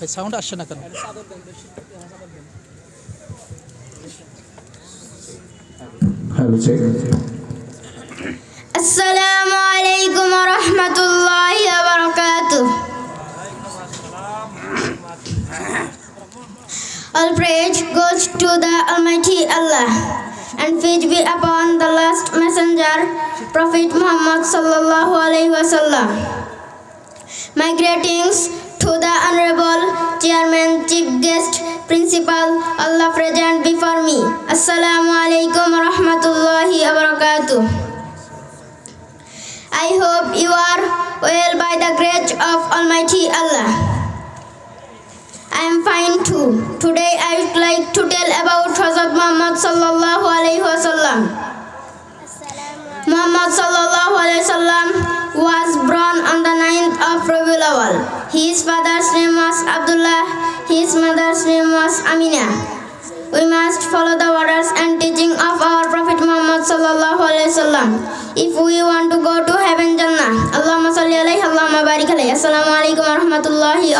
ভাই সাউন্ড আসছে না কেন? আসসালামু আলাইকুম ওয়া রাহমাতুল্লাহি ওয়া বারাকাতুহু All praise goes to the Almighty Allah and peace be upon the last messenger Prophet Muhammad sallallahu alaihi wasallam. My greetings to the honorable Chairman, Chief Guest, Principal, Allah present before me. Assalamu alaikum wa rahmatullahi wa barakatuh. I hope you are well by the grace of Almighty Allah. I am fine too. Today I would like to tell about Hazrat Muhammad sallallahu alaihi wasallam. Muhammad sallallahu alaihi wasallam was born on the 9th of Rabiul Awal. His father's name was mother's name was Amina. We must follow the orders and teaching of our Prophet Muhammad sallallahu alaihi wasallam. If we want to go to heaven Jannah, Allahumma salli alaihi, Allahumma barik alaihi. Assalamu alaikum warahmatullahi